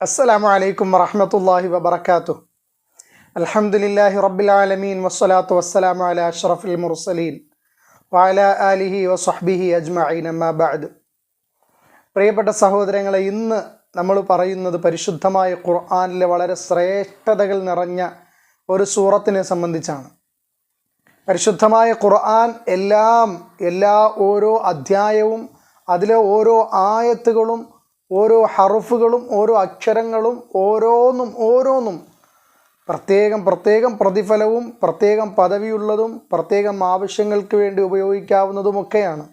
അസ്സലാമു അലൈക്കും വറഹമത്തല്ലാഹി വബറകാതുഹു. അലഹമുല്ലാഹി റബ്ബിൽ ആലമീൻ വസ്സലാത്തു വസ്സലാമു അല അഷ്റഫിൽ മുർസലീൻ വാല ആലിഹി വസ്വഹ്ബിഹി അജ്മഅീൻ അമ്മാബാദ് പ്രിയപ്പെട്ട സഹോദരങ്ങളെ ഇന്ന് നമ്മൾ പറയുന്നത് പരിശുദ്ധമായ ഖുർആാനിലെ വളരെ ശ്രേഷ്ഠതകൾ നിറഞ്ഞ ഒരു സൂറത്തിനെ സംബന്ധിച്ചാണ്. പരിശുദ്ധമായ ഖുർആൻ എല്ലാം എല്ലാ ഓരോ അധ്യായവും അതിലെ ഓരോ ആയത്തുകളും ഓരോ ഹറുഫുകളും ഓരോ അക്ഷരങ്ങളും ഓരോന്നും ഓരോന്നും പ്രത്യേകം പ്രത്യേകം പ്രതിഫലവും പ്രത്യേകം പദവിയുള്ളതും പ്രത്യേകം ആവശ്യങ്ങൾക്ക് വേണ്ടി ഉപയോഗിക്കാവുന്നതുമൊക്കെയാണ്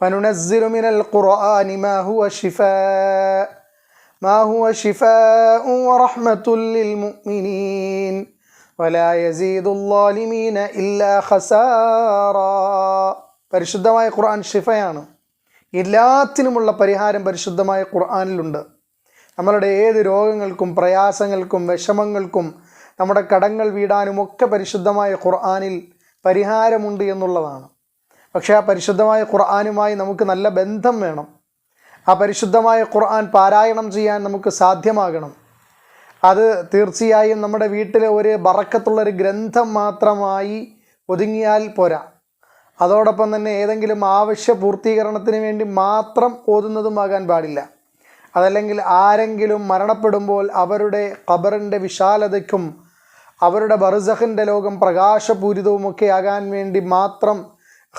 فننزل من القرآن ما هو شفاء ما هو شفاء ورحمة للمؤمنين ولا يزيد الظالمين إلا خسارا പരിശുദ്ധമായ ഖുർആൻ ഷിഫയാണ് എല്ലാത്തിനുമുള്ള പരിഹാരം പരിശുദ്ധമായ ഖുർആാനിലുണ്ട്. നമ്മളുടെ ഏത് രോഗങ്ങൾക്കും പ്രയാസങ്ങൾക്കും വിഷമങ്ങൾക്കും നമ്മുടെ കടങ്ങൾ വീടാനും ഒക്കെ പരിശുദ്ധമായ ഖുർആാനിൽ പരിഹാരമുണ്ട് എന്നുള്ളതാണ്. പക്ഷേ ആ പരിശുദ്ധമായ ഖുർആാനുമായി നമുക്ക് നല്ല ബന്ധം വേണം. ആ പരിശുദ്ധമായ ഖുർആൻ പാരായണം ചെയ്യാൻ നമുക്ക് സാധ്യമാകണം. അത് തീർച്ചയായും നമ്മുടെ വീട്ടിലെ ഒരു ബറക്കത്തുള്ളൊരു ഗ്രന്ഥം മാത്രമായി ഒതുങ്ങിയാൽ പോരാ. അതോടൊപ്പം തന്നെ ഏതെങ്കിലും ആവശ്യ പൂർത്തീകരണത്തിന് വേണ്ടി മാത്രം ഓതുന്നതുമാകാൻ പാടില്ല. അതല്ലെങ്കിൽ ആരെങ്കിലും മരണപ്പെടുമ്പോൾ അവരുടെ ഖബറിന്റെ വിശാലതയ്ക്കും അവരുടെ ബർസഹിന്റെ ലോകം പ്രകാശപൂരിതവുമൊക്കെ ആകാൻ വേണ്ടി മാത്രം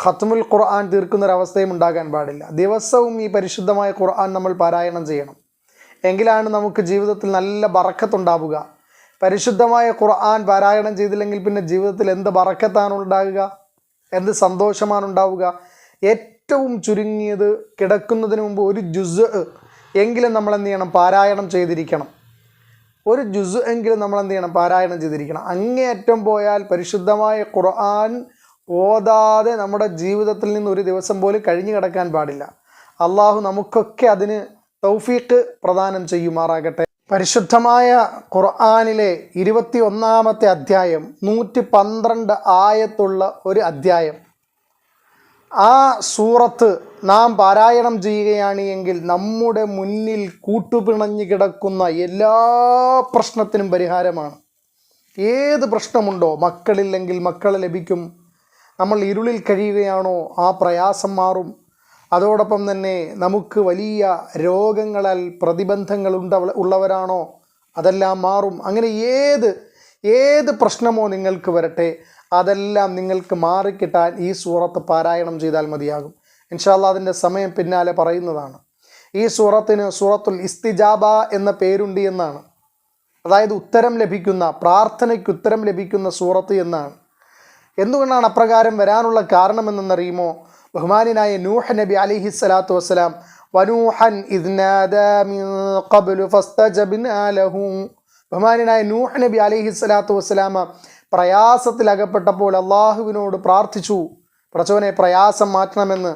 ഖത്മുൽ ഖുർആൻ തീർക്കുന്നൊരവസ്ഥയും ഉണ്ടാകാൻ പാടില്ല. ദിവസവും ഈ പരിശുദ്ധമായ ഖുർആൻ നമ്മൾ പാരായണം ചെയ്യണം. എങ്കിലാണ് നമുക്ക് ജീവിതത്തിൽ നല്ല ബറക്കത്തുണ്ടാവുക. പരിശുദ്ധമായ ഖുർആൻ പാരായണം ചെയ്തില്ലെങ്കിൽ പിന്നെ ജീവിതത്തിൽ എന്ത് ബറക്കത്താണ് ഉണ്ടാകുക എന്ത് സന്തോഷമാണ് ഉണ്ടാവുക ഏറ്റവും ചുരുങ്ങിയത് കിടക്കുന്നതിന് മുമ്പ് ഒരു ജുസ് എങ്കിലും നമ്മൾ എന്ത് ചെയ്യണം? പാരായണം ചെയ്തിരിക്കണം. ഒരു ജുസ് എങ്കിലും നമ്മൾ എന്ത് ചെയ്യണം? പാരായണം ചെയ്തിരിക്കണം. അങ്ങേയറ്റം പോയാൽ പരിശുദ്ധമായ ഖുർആൻ ഓതാതെ നമ്മുടെ ജീവിതത്തിൽ നിന്ന് ഒരു ദിവസം പോലും കഴിഞ്ഞു കിടക്കാൻ പാടില്ല. അള്ളാഹു നമുക്കൊക്കെ അതിന് തൗഫീഖ് പ്രദാനം ചെയ്യുമാറാകട്ടെ. പരിശുദ്ധമായ ഖുർആാനിലെ ഇരുപത്തി ഒന്നാമത്തെ അധ്യായം നൂറ്റി പന്ത്രണ്ട് ആയത്തുള്ള ഒരു അധ്യായം. ആ സൂറത്ത് നാം പാരായണം ചെയ്യുകയാണ് എങ്കിൽ നമ്മുടെ മുന്നിൽ കൂട്ടുപിണഞ്ഞു കിടക്കുന്ന എല്ലാ പ്രശ്നത്തിനും പരിഹാരമാണ്. ഏത് പ്രശ്നമുണ്ടോ മക്കളില്ലെങ്കിൽ മക്കളെ ലഭിക്കും. നമ്മൾ ഇരുളിൽ കഴിയുകയാണോ ആ പ്രയാസം മാറും. അതോടൊപ്പം തന്നെ നമുക്ക് വലിയ രോഗങ്ങളാൽ പ്രതിബന്ധങ്ങൾ ഉണ്ട ഉള്ളവരാണോ? അതെല്ലാം മാറും. അങ്ങനെ ഏത് ഏത് പ്രശ്നമോ നിങ്ങൾക്ക് വരട്ടെ അതെല്ലാം നിങ്ങൾക്ക് മാറിക്കിട്ടാൻ ഈ സൂറത്ത് പാരായണം ചെയ്താൽ മതിയാകും. ഇൻഷാല്ല അതിന്റെ സമയം പിന്നാലെ പറയുന്നതാണ്. ഈ സൂറത്തിന് സൂറത്തുൽ ഇസ്തിജാബ എന്ന പേരുണ്ട് എന്നാണ്. അതായത് ഉത്തരം ലഭിക്കുന്ന പ്രാർത്ഥനയ്ക്ക് ഉത്തരം ലഭിക്കുന്ന സൂറത്ത് എന്നാണ്. എന്തുകൊണ്ടാണ് അപ്രകാരം വരാനുള്ള കാരണമെന്നറിയുമോ? ബഹുമാനായ നൂഹ് നബി അലിഹി സ്വലാത്തു വസ്സലാം വനൂഹൻ ബഹുമാനായ നൂഹ് നബി അലിഹി സ്വലാത്തു വസ്സലാമ പ്രയാസത്തിലകപ്പെട്ടപ്പോൾ അള്ളാഹുവിനോട് പ്രാർത്ഥിച്ചു. പ്രചോനെ പ്രയാസം മാറ്റണമെന്ന്.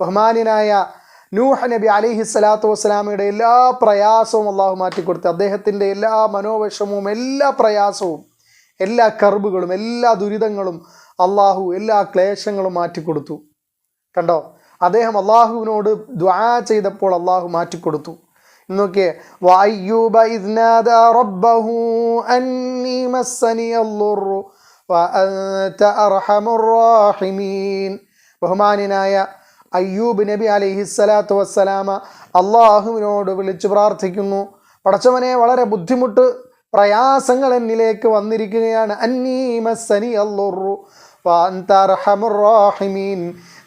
ബഹുമാനായ നൂഹ് നബി അലിഹി സ്വലാത്തു വസ്സലാമയുടെ എല്ലാ പ്രയാസവും അള്ളാഹു മാറ്റിക്കൊടുത്തു അദ്ദേഹത്തിന്റെ എല്ലാ മനോവിഷമവും എല്ലാ പ്രയാസവും എല്ലാ കർബുകളും എല്ലാ ദുരിതങ്ങളും അള്ളാഹു എല്ലാ ക്ലേശങ്ങളും മാറ്റിക്കൊടുത്തു. കണ്ടോ? അദ്ദേഹം അള്ളാഹുവിനോട് ദ്വാ ചെയ്തപ്പോൾ അള്ളാഹു മാറ്റിക്കൊടുത്തു. റബ്ബഹു അന്നി മസ്സനി ബഹുമാനായ അയ്യൂബ് നബി അലൈഹി സ്വലാത്തു വസ്സലാമ അള്ളാഹുവിനോട് വിളിച്ചു പ്രാർത്ഥിക്കുന്നു. പടച്ചവനെ വളരെ ബുദ്ധിമുട്ട് പ്രയാസങ്ങൾ എന്നിലേക്ക് വന്നിരിക്കുകയാണ്. അന്നീമസനി അല്ലുറു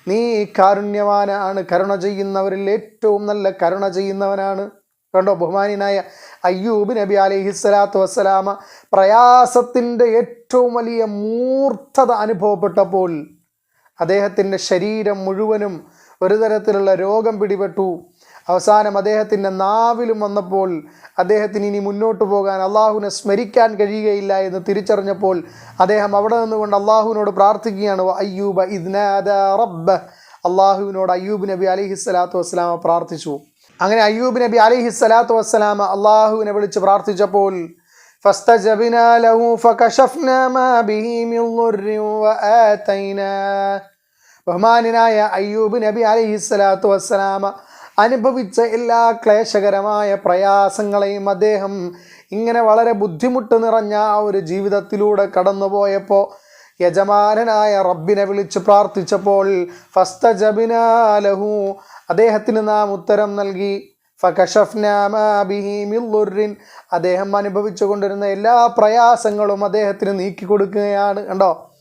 നീ കാരുണ്യവാനാണ് കരുണ ചെയ്യുന്നവരിൽ ഏറ്റവും നല്ല കരുണ ചെയ്യുന്നവനാണ്. കണ്ടോ ബഹുമാനായ അയ്യൂബ് നബി അലൈഹി സ്വലാത്തു വസ്സലാമ പ്രയാസത്തിന്റെ ഏറ്റവും വലിയ മൂർത്തത അനുഭവപ്പെട്ടപ്പോൾ അദ്ദേഹത്തിന്റെ ശരീരം മുഴുവനും ഒരു തരത്തിലുള്ള രോഗം പിടിപെട്ടു. അവസാനം അദ്ദേഹത്തിൻ്റെ നാവിലും വന്നപ്പോൾ അദ്ദേഹത്തിന് ഇനി മുന്നോട്ട് പോകാൻ അള്ളാഹുവിനെ സ്മരിക്കാൻ കഴിയുകയില്ല എന്ന് തിരിച്ചറിഞ്ഞപ്പോൾ അദ്ദേഹം അവിടെ നിന്നുകൊണ്ട് അള്ളാഹുവിനോട് പ്രാർത്ഥിക്കുകയാണ് അയ്യൂബ ഇദ്നാദ റബ്ബ് അള്ളാഹുവിനോട് അയ്യൂബ് നബി അലിഹി സ്വലാത്തു വസ്സലാമ പ്രാർത്ഥിച്ചു അങ്ങനെ അയ്യൂബ് നബി അലിഹി സ്വലാത്തു വസ്സലാമ അള്ളാഹുവിനെ വിളിച്ച് പ്രാർത്ഥിച്ചപ്പോൾ فاستجبنا له فكشفنا ما به من ضر وآتيناه ബഹുമാനായ അയ്യൂബ് നബി അലൈഹി സ്വലാത്തു വസ്സലാമ അനുഭവിച്ച എല്ലാ ക്ലേശകരമായ പ്രയാസങ്ങളെയും അദ്ദേഹം ഇങ്ങനെ വളരെ ബുദ്ധിമുട്ട് നിറഞ്ഞ ആ ഒരു ജീവിതത്തിലൂടെ കടന്നുപോയപ്പോൾ യജമാനനായ റബ്ബിനെ വിളിച്ച് പ്രാർത്ഥിച്ചപ്പോൾ ഫസ്തജബിനാലഹു അദ്ദേഹത്തിന് നാം ഉത്തരം നൽകി ഫകഷഫ്നാ മാ ബിഹി മിൻ അദ്ദേഹം അനുഭവിച്ചു കൊണ്ടിരുന്ന എല്ലാ പ്രയാസങ്ങളും അദ്ദേഹത്തിന് നീക്കി കൊടുക്കുകയാണ് കണ്ടോ?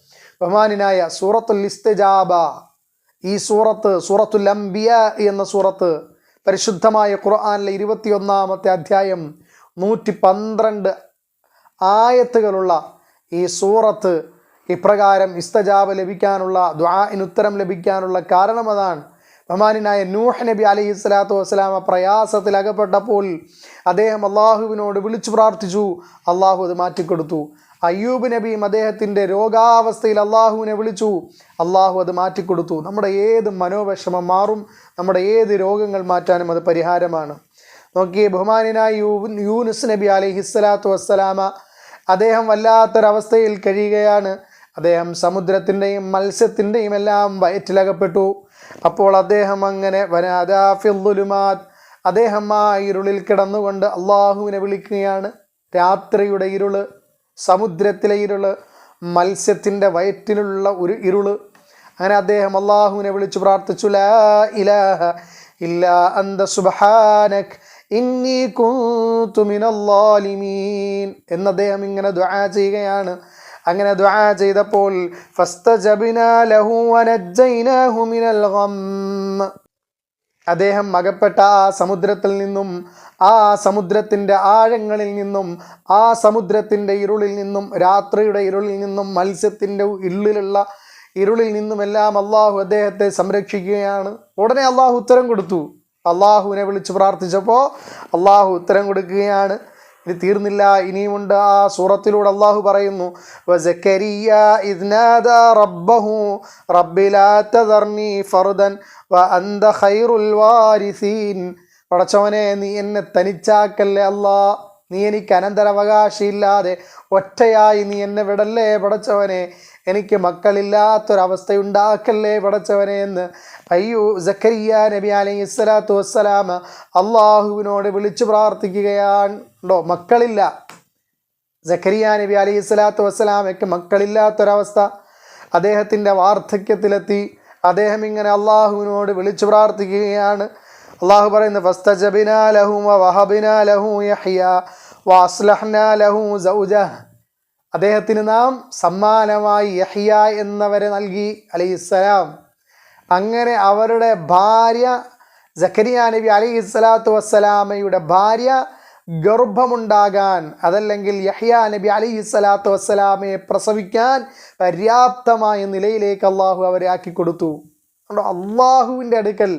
ബഹുമാനായ സൂറത്തുൽ ഇസ്തിജാബ. ഈ സൂറത്ത് സൂറത്തുൽ അംബിയ എന്ന സൂറത്ത് പരിശുദ്ധമായ ഖുർആനിലെ ഇരുപത്തിയൊന്നാമത്തെ അധ്യായം നൂറ്റി പന്ത്രണ്ട് ആയത്തുകളുള്ള ഈ സൂറത്ത് ഇപ്രകാരം ഇസ്തജാബ് ലഭിക്കാനുള്ള ദ്വാനുത്തരം ലഭിക്കാനുള്ള കാരണം അതാണ് ബഹുമാനായ നൂഹ് നബി അലൈഹി സ്വലാത്തു വസ്സലാമ പ്രയാസത്തിൽ അകപ്പെട്ടപ്പോൾ അദ്ദേഹം അള്ളാഹുവിനോട് വിളിച്ചു പ്രാർത്ഥിച്ചു. അള്ളാഹു അത് മാറ്റിക്കൊടുത്തു. അയ്യൂബ് നബിയും അദ്ദേഹത്തിന്റെ രോഗാവസ്ഥയിൽ അള്ളാഹുവിനെ വിളിച്ചു. അള്ളാഹു അത് മാറ്റിക്കൊടുത്തു. നമ്മുടെ ഏത് മനോവിഷമം മാറും നമ്മുടെ ഏത് രോഗങ്ങൾ മാറ്റാനും അത് പരിഹാരമാണ്. നോക്കിയേ ബഹുമാനായ യൂനുസ് നബി അലഹിസ്സലാത്തു വസ്സലാമ അദ്ദേഹം വല്ലാത്തൊരവസ്ഥയിൽ കഴിയുകയാണ്. അദ്ദേഹം സമുദ്രത്തിന്റെയും മത്സ്യത്തിന്റെയും എല്ലാം വയറ്റിലകപ്പെട്ടു. അപ്പോൾ അദ്ദേഹം അങ്ങനെ വനാദാഫിമാദ് അദ്ദേഹം ആ ഇരുളിൽ കിടന്നുകൊണ്ട് അള്ളാഹുവിനെ വിളിക്കുകയാണ്. രാത്രിയുടെ ഇരുൾ സമുദ്രത്തിലെ ഇരുൾ മത്സ്യത്തിന്റെ വയറ്റിലുള്ള ഒരു ഇരുൾ. അങ്ങനെ അദ്ദേഹം അള്ളാഹുവിനെ വിളിച്ചു പ്രാർത്ഥിച്ചു ലാ ഇലാഹ ഇല്ലാ അന്ത സുബ്ഹാനക് ഇന്നി എന്ന് അദ്ദേഹം ഇങ്ങനെ ദ്വാ ചെയ്യുകയാണ്. അങ്ങനെ ദ്വാ ചെയ്തപ്പോൾ അദ്ദേഹം മകപ്പെട്ട ആ സമുദ്രത്തിൽ നിന്നും ആ സമുദ്രത്തിന്റെ ആഴങ്ങളിൽ നിന്നും ആ സമുദ്രത്തിന്റെ ഇരുളിൽ നിന്നും രാത്രിയുടെ ഇരുളിൽ നിന്നും മത്സ്യത്തിന്റെ ഉള്ളിലുള്ള ഇരുളിൽ നിന്നുമെല്ലാം അള്ളാഹു അദ്ദേഹത്തെ സംരക്ഷിക്കുകയാണ്. ഉടനെ അള്ളാഹു ഉത്തരം കൊടുത്തു. അള്ളാഹുവിനെ വിളിച്ച് പ്രാർത്ഥിച്ചപ്പോൾ അള്ളാഹു ഉത്തരം കൊടുക്കുകയാണ്. ഇത് തീർന്നില്ല ഇനിയുമുണ്ട്. ആ സൂറത്തിലൂടെ അള്ളാഹു പറയുന്നു റബ്ബഹു റബ്ബി ലാ ഫർദൻ വ അന്ത ഖൈറുൽ വാരിസീൻ പടച്ചവനെ നീ എന്നെ തനിച്ചാക്കല്ലേ അല്ലാ. നീ എനിക്ക് അനന്തരാവകാശിയില്ലാതെ ഒറ്റയായി നീ എന്നെ വിടല്ലേ പടച്ചവനെ. എനിക്ക് മക്കളില്ലാത്തൊരവസ്ഥയുണ്ടാക്കല്ലേ പടച്ചവനെ എന്ന് അയ്യോ ജക്കരിയ നബി അലൈഹി സ്വലാത്തു വസ്സലാം അള്ളാഹുവിനോട് വിളിച്ചു പ്രാർത്ഥിക്കുകയാണോ? മക്കളില്ല. ജക്കരിയ നബി അലൈഹി സ്വലാത്തു വസ്സലാമയ്ക്ക് മക്കളില്ലാത്തൊരവസ്ഥ. അദ്ദേഹത്തിന്റെ വാർദ്ധക്യത്തിലെത്തി. അദ്ദേഹം ഇങ്ങനെ അള്ളാഹുവിനോട് വിളിച്ചു പ്രാർത്ഥിക്കുകയാണ്. അള്ളാഹു പറയുന്നു ലഹു ലഹു ലഹു അദ്ദേഹത്തിന് നാം സമ്മാനമായി യഹിയ എന്നവരെ നൽകി അലൈഹിസ്സലാം അങ്ങനെ അവരുടെ ഭാര്യ ജക്കരിയ നബി അലൈഹി സ്വലാത്തു വസ്സലാമയുടെ ഭാര്യ ഗർഭമുണ്ടാകാൻ അതല്ലെങ്കിൽ യഹ്യ നബി അലൈഹി സ്വലാത്തു വസ്സലാമയെ പ്രസവിക്കാൻ പര്യാപ്തമായ നിലയിലേക്ക് അള്ളാഹു അവരെ ആക്കി കൊടുത്തു അതുകൊണ്ട് അള്ളാഹുവിന്റെ അടുക്കൽ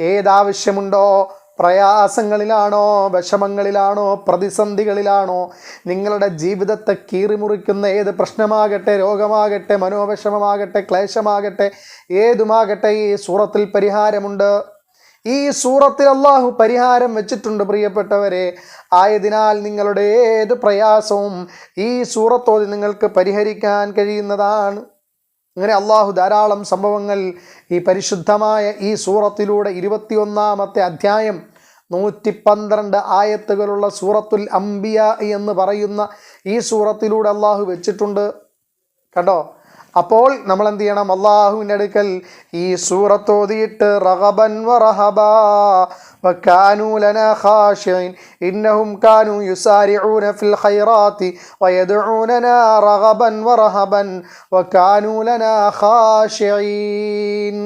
ഏതാവശ്യമുണ്ടോ? പ്രയാസങ്ങളിലാണോ? വിഷമങ്ങളിലാണോ? പ്രതിസന്ധികളിലാണോ? നിങ്ങളുടെ ജീവിതത്തെ കീറിമുറിക്കുന്ന ഏത് പ്രശ്നമാകട്ടെ രോഗമാകട്ടെ മനോവിഷമമാകട്ടെ ക്ലേശമാകട്ടെ ഏതുമാകട്ടെ ഈ സൂറത്തിൽ പരിഹാരമുണ്ട്? ഈ സൂറത്തിൽ അള്ളാഹു പരിഹാരം വെച്ചിട്ടുണ്ട് പ്രിയപ്പെട്ടവരെ. ആയതിനാൽ നിങ്ങളുടെ ഏത് പ്രയാസവും ഈ സൂറത്തോട് നിങ്ങൾക്ക് പരിഹരിക്കാൻ കഴിയുന്നതാണ്. അങ്ങനെ അള്ളാഹു ധാരാളം സംഭവങ്ങൾ ഈ പരിശുദ്ധമായ ഈ സൂറത്തിലൂടെ ഇരുപത്തിയൊന്നാമത്തെ അധ്യായം നൂറ്റി പന്ത്രണ്ട് ആയത്തുകളുള്ള സൂറത്തുൽ അംബിയ എന്ന് പറയുന്ന ഈ സൂറത്തിലൂടെ അള്ളാഹു വെച്ചിട്ടുണ്ട്. കണ്ടോ? അപ്പോൾ നമ്മൾ എന്ത് ചെയ്യണം അള്ളാഹുവിൻ്റെ അടുക്കൽ ഈ സൂറത്തോതിയിട്ട് റഹബൻ വറഹബാ وكانوا لنا خاشعين إنهم كانوا يسارعون في الخيرات ويدعوننا رغبا ورهبا وكانوا لنا خاشعين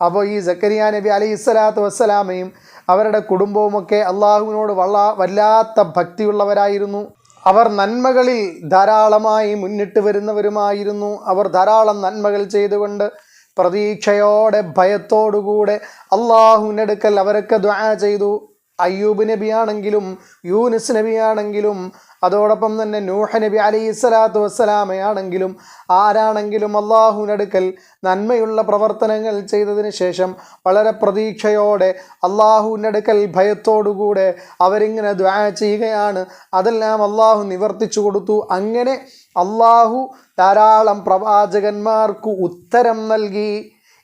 അപ്പോൾ ഈ സക്കരിയ നബി അലൈഹി സ്വലാത്തു വസ്സലാമയും അവരുടെ കുടുംബവുമൊക്കെ അള്ളാഹുവിനോട് വള്ള വല്ലാത്ത ഭക്തിയുള്ളവരായിരുന്നു അവർ നന്മകളിൽ ധാരാളമായി മുന്നിട്ട് വരുന്നവരുമായിരുന്നു. അവർ ധാരാളം നന്മകൾ ചെയ്തുകൊണ്ട് പ്രതീക്ഷയോടെ ഭയത്തോടുകൂടെ അള്ളാഹുവിനടുക്കൽ അവരൊക്കെ ദ്വാ ചെയ്തു. അയ്യൂബ് നബിയാണെങ്കിലും യൂനിസ് നബിയാണെങ്കിലും അതോടൊപ്പം തന്നെ നൂഹ നബി അലൈഹി സ്വലാത്തു വസ്സലാമയാണെങ്കിലും ആരാണെങ്കിലും അള്ളാഹുവിനടുക്കൽ നന്മയുള്ള പ്രവർത്തനങ്ങൾ ചെയ്തതിന് ശേഷം വളരെ പ്രതീക്ഷയോടെ അള്ളാഹുവിനടുക്കൽ ഭയത്തോടുകൂടെ അവരിങ്ങനെ ദ്വാ ചെയ്യുകയാണ്. അതെല്ലാം അള്ളാഹു നിവർത്തിച്ചു കൊടുത്തു. അങ്ങനെ അള്ളാഹു ധാരാളം പ്രവാചകന്മാർക്ക് ഉത്തരം നൽകി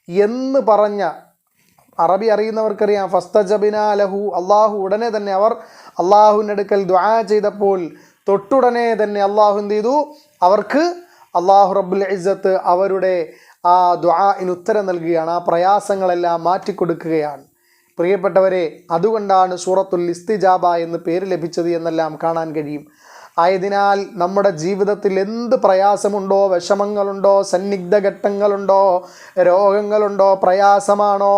എന്ന് പറഞ്ഞ അറബി അറിയുന്നവർക്കറിയാം ഫസ്തജബിന ലഹു. അള്ളാഹു ഉടനെ തന്നെ അവർ അള്ളാഹുവിനടുക്കൽ ദ്വാ ചെയ്തപ്പോൾ തൊട്ടുടനെ തന്നെ അള്ളാഹു എന്ത് ചെയ്തു? അവർക്ക് അള്ളാഹു റബ്ബുൽ ഇസ്സത്ത് അവരുടെ ആ ദ്വാഇന് ഉത്തരം നൽകുകയാണ് ആ പ്രയാസങ്ങളെല്ലാം മാറ്റിക്കൊടുക്കുകയാണ്. പ്രിയപ്പെട്ടവരെ അതുകൊണ്ടാണ് സൂറത്തുൽ ഇസ്തിജാബ എന്ന് പേര് ലഭിച്ചത് എന്നെല്ലാം കാണാൻ കഴിയും. ആയതിനാൽ നമ്മുടെ ജീവിതത്തിൽ എന്ത് പ്രയാസമുണ്ടോ വിഷമങ്ങളുണ്ടോ സന്നിഗ്ധ ഘട്ടങ്ങളുണ്ടോ രോഗങ്ങളുണ്ടോ പ്രയാസമാണോ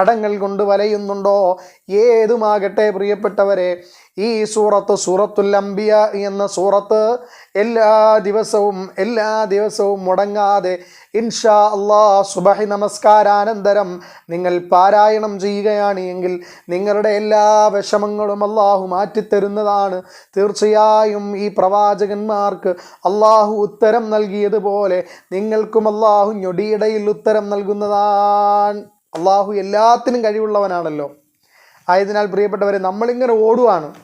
കടങ്ങൾ കൊണ്ട് വലയുന്നുണ്ടോ ഏതുമാകട്ടെ പ്രിയപ്പെട്ടവരെ ഈ സൂറത്ത് സൂറത്തുൽ അംബിയ എന്ന സൂറത്ത് എല്ലാ ദിവസവും എല്ലാ ദിവസവും മുടങ്ങാതെ ഇൻഷാ അള്ളാ സുബഹി നമസ്കാരാനന്തരം നിങ്ങൾ പാരായണം ചെയ്യുകയാണ് എങ്കിൽ നിങ്ങളുടെ എല്ലാ വിഷമങ്ങളും അള്ളാഹു മാറ്റിത്തരുന്നതാണ്. തീർച്ചയായും ഈ പ്രവാചകന്മാർക്ക് അള്ളാഹു ഉത്തരം നൽകിയതുപോലെ നിങ്ങൾക്കും അള്ളാഹു ഞൊടിയിടയിൽ ഉത്തരം നൽകുന്നതാണ് അള്ളാഹു എല്ലാത്തിനും കഴിവുള്ളവനാണല്ലോ. ആയതിനാൽ പ്രിയപ്പെട്ടവരെ നമ്മളിങ്ങനെ ഓടുവാണ്.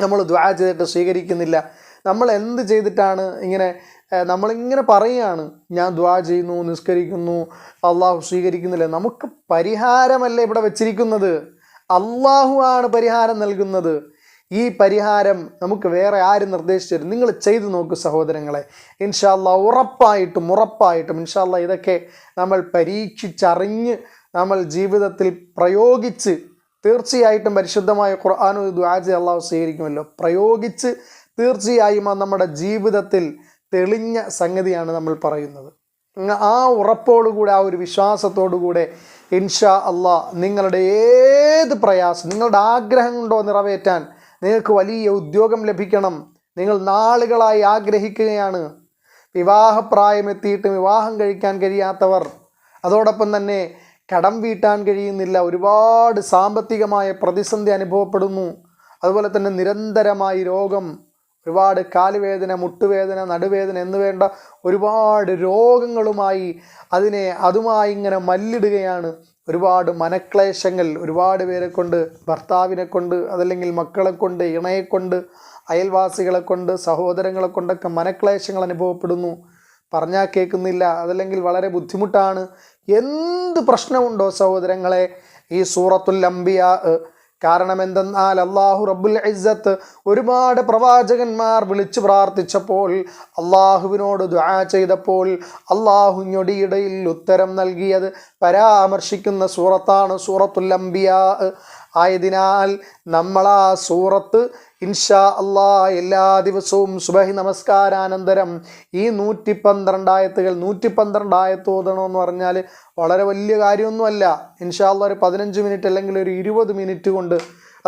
നമ്മൾ ദ്വാ ചെയ്തിട്ട് സ്വീകരിക്കുന്നില്ല. നമ്മൾ എന്ത് ചെയ്തിട്ടാണ് ഇങ്ങനെ നമ്മളിങ്ങനെ പറയുകയാണ് ഞാൻ ദ്വാ ചെയ്യുന്നു നിസ്കരിക്കുന്നു അള്ളാഹു സ്വീകരിക്കുന്നില്ല. നമുക്ക് പരിഹാരമല്ലേ ഇവിടെ വെച്ചിരിക്കുന്നത്? അള്ളാഹു ആണ് പരിഹാരം നൽകുന്നത്. ഈ പരിഹാരം നമുക്ക് വേറെ ആരും നിർദ്ദേശിച്ചു തരും നിങ്ങൾ ചെയ്തു നോക്ക് സഹോദരങ്ങളെ. ഇൻഷാല്ല ഉറപ്പായിട്ടും ഉറപ്പായിട്ടും ഇൻഷാല്ല ഇതൊക്കെ നമ്മൾ പരീക്ഷിച്ചറിഞ്ഞ് നമ്മൾ ജീവിതത്തിൽ പ്രയോഗിച്ച് തീർച്ചയായിട്ടും പരിശുദ്ധമായ ഖുർആാനും ദ്വാജ് അള്ളാഹു സ്വീകരിക്കുമല്ലോ. പ്രയോഗിച്ച് തീർച്ചയായും അത് നമ്മുടെ ജീവിതത്തിൽ തെളിഞ്ഞ സംഗതിയാണ് നമ്മൾ പറയുന്നത്. ആ ഉറപ്പോടുകൂടെ ആ ഒരു വിശ്വാസത്തോടുകൂടെ ഇൻഷാ അള്ളാ നിങ്ങളുടെ ഏത് പ്രയാസം നിങ്ങളുടെ ആഗ്രഹം ഉണ്ടോ നിറവേറ്റാൻ നിങ്ങൾക്ക് വലിയ ഉദ്യോഗം ലഭിക്കണം. നിങ്ങൾ നാളുകളായി ആഗ്രഹിക്കുകയാണ്. വിവാഹപ്രായമെത്തിയിട്ടും വിവാഹം കഴിക്കാൻ കഴിയാത്തവർ അതോടൊപ്പം തന്നെ കടം വീട്ടാൻ കഴിയുന്നില്ല. ഒരുപാട് സാമ്പത്തികമായ പ്രതിസന്ധി അനുഭവപ്പെടുന്നു. അതുപോലെ തന്നെ നിരന്തരമായി രോഗം ഒരുപാട് കാലുവേദന മുട്ടുവേദന നടുവേദന എന്ന് വേണ്ട ഒരുപാട് രോഗങ്ങളുമായി അതിനെ അതുമായി ഇങ്ങനെ മല്ലിടുകയാണ്. ഒരുപാട് മനക്ലേശങ്ങൾ ഒരുപാട് പേരെ കൊണ്ട് ഭർത്താവിനെ കൊണ്ട് അതല്ലെങ്കിൽ മക്കളെ കൊണ്ട് ഇണയെ കൊണ്ട് അയൽവാസികളെ കൊണ്ട് സഹോദരങ്ങളെ കൊണ്ടൊക്കെ മനക്ലേശങ്ങൾ അനുഭവപ്പെടുന്നു. പറഞ്ഞാൽ കേൾക്കുന്നില്ല. അതല്ലെങ്കിൽ വളരെ ബുദ്ധിമുട്ടാണ്. എന്ത് പ്രശ്നമുണ്ടോ സഹോദരങ്ങളെ? ഈ സൂറത്തുൽ അംബിയ കാരണം എന്തെന്നാൽ അള്ളാഹു റബ്ബുൽ ഇസ്സത്ത് ഒരുപാട് പ്രവാചകന്മാർ വിളിച്ചു പ്രാർത്ഥിച്ചപ്പോൾ അള്ളാഹുവിനോട് ദുആ ചെയ്തപ്പോൾ അള്ളാഹു ഞൊടിയിടയിൽ ഉത്തരം നൽകിയത് പരാമർശിക്കുന്ന സൂറത്താണ് സൂറത്തുൽ ആയതിനാൽ നമ്മളാ സൂറത്ത് ഇൻഷാ അള്ളാ എല്ലാ ദിവസവും സുബഹി നമസ്കാരാനന്തരം ഈ നൂറ്റി പന്ത്രണ്ടായത്തുകൾ നൂറ്റി പന്ത്രണ്ടായത്ത് ഓതണമെന്ന് പറഞ്ഞാൽ വളരെ വലിയ കാര്യമൊന്നുമല്ല. ഇൻഷാ അള്ള ഒരു പതിനഞ്ച് മിനിറ്റ് അല്ലെങ്കിൽ ഒരു ഇരുപത് മിനിറ്റ് കൊണ്ട്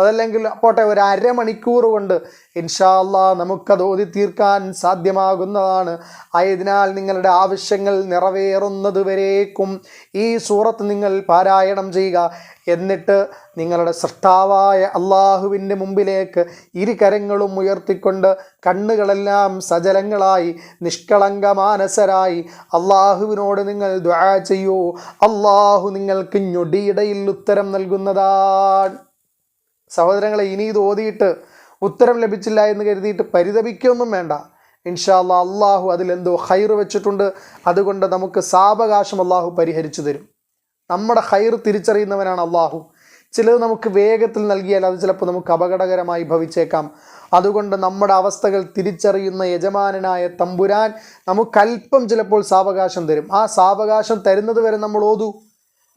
അതല്ലെങ്കിൽ പോട്ടെ ഒരു അരമണിക്കൂർ കൊണ്ട് ഇൻഷാ അള്ളാ നമുക്കത് ഓതി തീർക്കാൻ സാധ്യമാകുന്നതാണ്. ആയതിനാൽ നിങ്ങളുടെ ആവശ്യങ്ങൾ നിറവേറുന്നത് വരേക്കും ഈ സൂറത്ത് നിങ്ങൾ പാരായണം ചെയ്യുക. എന്നിട്ട് നിങ്ങളുടെ സൃഷ്ടാവായ അള്ളാഹുവിന്റെ മുമ്പിലേക്ക് ഇരു കരങ്ങളും ഉയർത്തിക്കൊണ്ട് കണ്ണുകളെല്ലാം സജലങ്ങളായി നിഷ്കളങ്ക മാനസരായി അള്ളാഹുവിനോട് നിങ്ങൾ ദ്വാ ചെയ്യൂ. അള്ളാഹു നിങ്ങൾക്ക് ഞൊടിയിടയിൽ ഉത്തരം നൽകുന്നതാണ്. സഹോദരങ്ങളെ ഇനി ഇത് ഓതിയിട്ട് ഉത്തരം ലഭിച്ചില്ല എന്ന് കരുതിയിട്ട് പരിതപിക്കൊന്നും വേണ്ട. ഇൻഷാ അല്ലാ അള്ളാഹു അതിലെന്തോ ഹൈർ വെച്ചിട്ടുണ്ട്. അതുകൊണ്ട് നമുക്ക് സാവകാശം അള്ളാഹു പരിഹരിച്ചു തരും. നമ്മുടെ ഹൈർ തിരിച്ചറിയുന്നവനാണ് അള്ളാഹു ചിലത് നമുക്ക് വേഗത്തിൽ നൽകിയാൽ അത് ചിലപ്പോൾ നമുക്ക് അപകടകരമായി ഭവിച്ചേക്കാം. അതുകൊണ്ട് നമ്മുടെ അവസ്ഥകൾ തിരിച്ചറിയുന്ന യജമാനനായ തമ്പുരാൻ നമുക്കല്പം ചിലപ്പോൾ സാവകാശം തരും. ആ സാവകാശം തരുന്നത് വരെ നമ്മൾ ഓതു.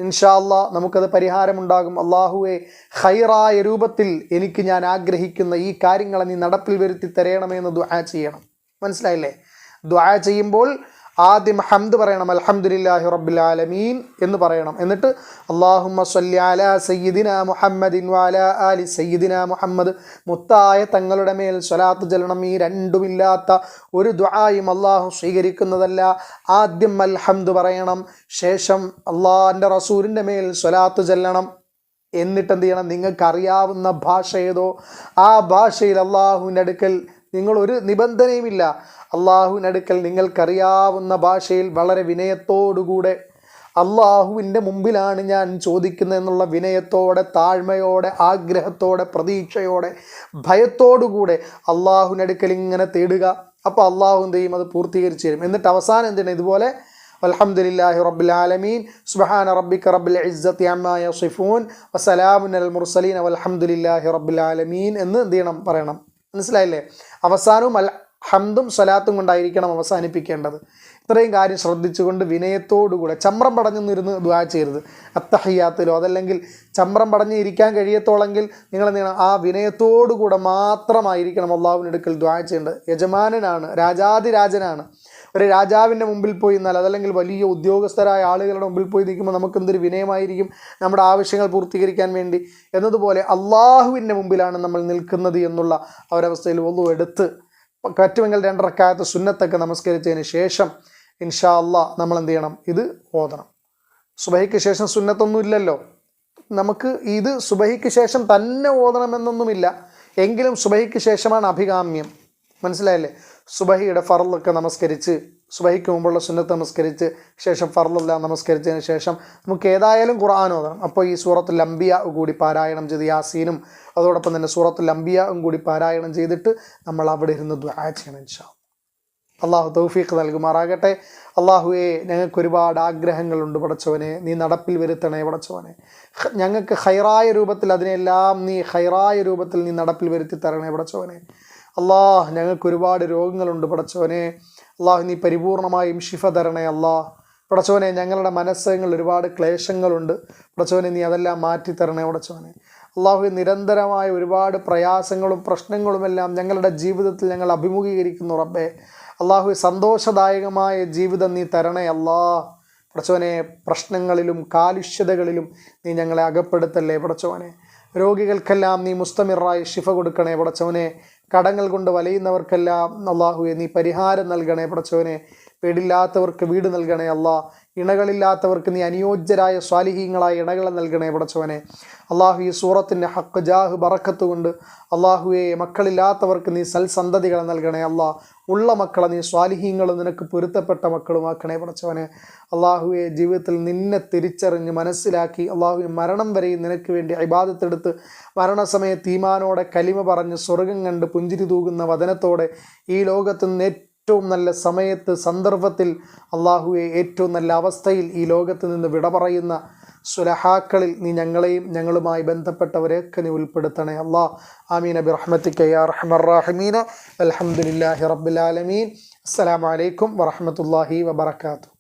ഇൻഷാ അല്ലാ നമുക്കത് പരിഹാരമുണ്ടാകും. അള്ളാഹുവെ ഹൈറായ രൂപത്തിൽ എനിക്ക് ഞാൻ ആഗ്രഹിക്കുന്ന ഈ കാര്യങ്ങളെ നീ നടപ്പിൽ വരുത്തി തരയണമെന്ന് ദ്വാ ചെയ്യണം. മനസ്സിലായില്ലേ? ദ്വാ ചെയ്യുമ്പോൾ ആദ്യം ഹംദ് പറയണം അൽഹംദുലില്ലാഹി റബ്ബിൽ ആലമീൻ എന്ന് പറയണം. എന്നിട്ട് അള്ളാഹുമ്മ സല്ലി അലാ സയ്യിദിന മുഹമ്മദിൻ വാല അലി സയ്യിദിന മുഹമ്മദ്. മുത്തായ തങ്ങളുടെ മേൽ സ്വലാത്ത് ചെല്ലണം. ഈ രണ്ടുമില്ലാത്ത ഒരു ദ്വായും അള്ളാഹു സ്വീകരിക്കുന്നതല്ല. ആദ്യം അൽഹംദ് പറയണം ശേഷം അള്ളാഹിന്റെ റസൂലിന്റെ മേൽ സ്വലാത്ത് ചെല്ലണം. എന്നിട്ട് എന്ത് ചെയ്യണം? നിങ്ങൾക്കറിയാവുന്ന ഭാഷ ഏതോ? ആ ഭാഷയിൽ അള്ളാഹുവിന്റെ അടുക്കൽ നിങ്ങൾ ഒരു നിബന്ധനയുമില്ല. അള്ളാഹുവിനടുക്കൽ നിങ്ങൾക്കറിയാവുന്ന ഭാഷയിൽ വളരെ വിനയത്തോടുകൂടെ അള്ളാഹുവിന്റെ മുമ്പിലാണ് ഞാൻ ചോദിക്കുന്നത് എന്നുള്ള വിനയത്തോടെ താഴ്മയോടെ ആഗ്രഹത്തോടെ പ്രതീക്ഷയോടെ ഭയത്തോടുകൂടെ അള്ളാഹുവിനടുക്കൽ ഇങ്ങനെ തേടുക. അപ്പോൾ അള്ളാഹു എന്ത് ചെയ്യും? അത് പൂർത്തീകരിച്ചു തരും. എന്നിട്ട് അവസാനം എന്തിനാണ് ഇതുപോലെ അലഹമുല്ലാഹി റബ്ബിൽ ആലമീൻ സുബ്ഹാന റബ്ബിക്ക് റബ്ബിൽ ഇസ്സത്തി അമ്മാ യസിഫൂൻ വസലാമുൻ അൽ മുർസലീൻ അലഹമുല്ലാഹി റബ്ബിൽ ആലമീൻ എന്ന് എന്ത് ചെയ്യണം? പറയണം. മനസ്സിലായില്ലേ? അവസാനവും അൽ ഹംദും സ്വലാത്തും കൊണ്ടായിരിക്കണം അവസാനിപ്പിക്കേണ്ടത്. ഇത്രയും കാര്യം ശ്രദ്ധിച്ചുകൊണ്ട് വിനയത്തോടുകൂടെ ചമ്രം പടഞ്ഞൊന്നിരുന്ന് ദ്വാ ചെയ്യരുത്. അത്തഹയ്യാത്തിലോ അതല്ലെങ്കിൽ ചമ്രം പടഞ്ഞ് ഇരിക്കാൻ കഴിയത്തോളെങ്കിൽ നിങ്ങൾ എന്ത് ആ വിനയത്തോടുകൂടെ മാത്രമായിരിക്കണം അള്ളാഹുവിനെടുക്കൽ ദ്വാ ചെയ്യേണ്ടത്. യജമാനനാണ് രാജാതിരാജനാണ്. ഒരു രാജാവിന്റെ മുമ്പിൽ പോയി എന്നാൽ അതല്ലെങ്കിൽ വലിയ ഉദ്യോഗസ്ഥരായ ആളുകളുടെ മുമ്പിൽ പോയി നിൽക്കുമ്പോൾ നമുക്ക് എന്തൊരു വിനയമായിരിക്കും? നമ്മുടെ ആവശ്യങ്ങൾ പൂർത്തീകരിക്കാൻ വേണ്ടി. എന്നതുപോലെ അള്ളാഹുവിന്റെ മുമ്പിലാണ് നമ്മൾ നിൽക്കുന്നത് എന്നുള്ള ഒരവസ്ഥയിൽ ഒന്നും എടുത്ത് പറ്റുമെങ്കിൽ രണ്ടരക്കാലത്ത് സുന്നത്തൊക്കെ നമസ്കരിച്ചതിന് ശേഷം ഇൻഷാ അല്ല നമ്മൾ എന്ത് ചെയ്യണം? ഇത് ഓതണം. സുബഹിക്ക് ശേഷം സുന്നത്തൊന്നും ഇല്ലല്ലോ. നമുക്ക് ഇത് സുബഹിക്ക് ശേഷം തന്നെ ഓതണമെന്നൊന്നുമില്ല. എങ്കിലും സുബഹിക്ക് ശേഷമാണ് അഭികാമ്യം. മനസ്സിലായല്ലേ? സുബഹിയുടെ ഫറലൊക്കെ നമസ്കരിച്ച് സുബഹിക്ക് മുമ്പുള്ള സുന്നത്ത് നമസ്കരിച്ച് ശേഷം ഫർലെല്ലാം നമസ്കരിച്ചതിന് ശേഷം നമുക്ക് ഏതായാലും ഖുർആൻ ഓതണം. അപ്പോൾ ഈ സൂറത്ത് ലംബിയ കൂടി പാരായണം ചെയ്ത് യാസീനും അതോടൊപ്പം തന്നെ സൂറത്ത് ലംബിയും കൂടി പാരായണം ചെയ്തിട്ട് നമ്മൾ അവിടെ ഇരുന്ന് ദ്വാ ചെയ്യണം ഇൻഷാ അള്ളാഹു തൗഫീഖ് നൽകുമാറാകട്ടെ. അള്ളാഹുവെ ഞങ്ങൾക്ക് ഒരുപാട് ആഗ്രഹങ്ങളുണ്ട് പടച്ചവനെ. നീ നടപ്പിൽ വരുത്തണേ പടച്ചവനെ. ഞങ്ങൾക്ക് ഹൈറായ രൂപത്തിൽ അതിനെല്ലാം നീ ഹൈറായ രൂപത്തിൽ നീ നടപ്പിൽ വരുത്തി തരണേ പടച്ചവനെ. അള്ളാഹ് ഞങ്ങൾക്ക് ഒരുപാട് രോഗങ്ങളുണ്ട് പടച്ചവനെ. അള്ളാഹു നീ പരിപൂർണമായും ശിഫ തരണേ അള്ളാഹ് പടച്ചവനെ ഞങ്ങളുടെ മനസ്സങ്ങളിൽ ഒരുപാട് ക്ലേശങ്ങളുണ്ട്. പടച്ചവനെ നീ അതെല്ലാം മാറ്റി തരണേ പടച്ചവനെ. അള്ളാഹു നിരന്തരമായ ഒരുപാട് പ്രയാസങ്ങളും പ്രശ്നങ്ങളുമെല്ലാം ഞങ്ങളുടെ ജീവിതത്തിൽ ഞങ്ങൾ അഭിമുഖീകരിക്കുന്നു റബ്ബേ. അള്ളാഹു സന്തോഷദായകമായ ജീവിതം നീ തരണേ അല്ലാ. പടച്ചവനെ പ്രശ്നങ്ങളിലും കാലുഷ്യതകളിലും നീ ഞങ്ങളെ അകപ്പെടുത്തല്ലേ പടച്ചവനെ. രോഗികൾക്കെല്ലാം നീ മുസ്തമിറായി ശിഫ കൊടുക്കണേ പടച്ചവനെ. കടങ്ങൾ കൊണ്ട് വലയുന്നവർക്കെല്ലാം അള്ളാഹുവെ നീ പരിഹാരം നൽകണേ പടച്ചവനെ. വീടില്ലാത്തവർക്ക് വീട് നൽകണേ അല്ലാ ഇണകളില്ലാത്തവർക്ക് നീ അനുയോജ്യരായ സ്വാലിഹീങ്ങളായ ഇണകളെ നൽകണേ പടച്ചവനെ. അള്ളാഹു ഈ സൂറത്തിന്റെ ഹക്ക് ജാഹ് ബറക്കത്ത് കൊണ്ട് അള്ളാഹുവെ മക്കളില്ലാത്തവർക്ക് നീ സൽസന്തതികളെ നൽകണേ. അല്ലാ ഉള്ള മക്കളെ നീ സ്വാലിഹീങ്ങളും നിനക്ക് പൊരുത്തപ്പെട്ട മക്കളുമാക്കണേ പടച്ചവനെ. അള്ളാഹുവെ ജീവിതത്തിൽ നിന്നെ തിരിച്ചറിഞ്ഞ് മനസ്സിലാക്കി അള്ളാഹുവിന് മരണം വരെയും നിനക്ക് വേണ്ടി ഇബാദത്തെടുത്ത് മരണസമയത്ത് തീമാനോടെ കലിമ പറഞ്ഞ് സ്വർഗം കണ്ട് പുഞ്ചിരി തൂകുന്ന വചനത്തോടെ ഈ ലോകത്ത് നിന്ന് ഏറ്റവും നല്ല സമയത്ത് സന്ദർഭത്തിൽ അള്ളാഹുവെ ഏറ്റവും നല്ല അവസ്ഥയിൽ ഈ ലോകത്ത് നിന്ന് വിട പറയുന്ന സുലഹാക്കളിൽ നീ ഞങ്ങളെയും ഞങ്ങളുമായി ബന്ധപ്പെട്ടവരെയൊക്കെ നീ ഉൾപ്പെടുത്തണേ. അള്ളാഹ് ആമീൻ. അബി റഹ്മത്തിക്ക യാ റഹ്മർ റാഹിമീന. അൽഹംദുലില്ലാഹി റബ്ബിൽ ആലമീൻ. അസ്സലാമു അലൈക്കും വറഹ്മത്തുള്ളാഹി വബറകാതുഹു.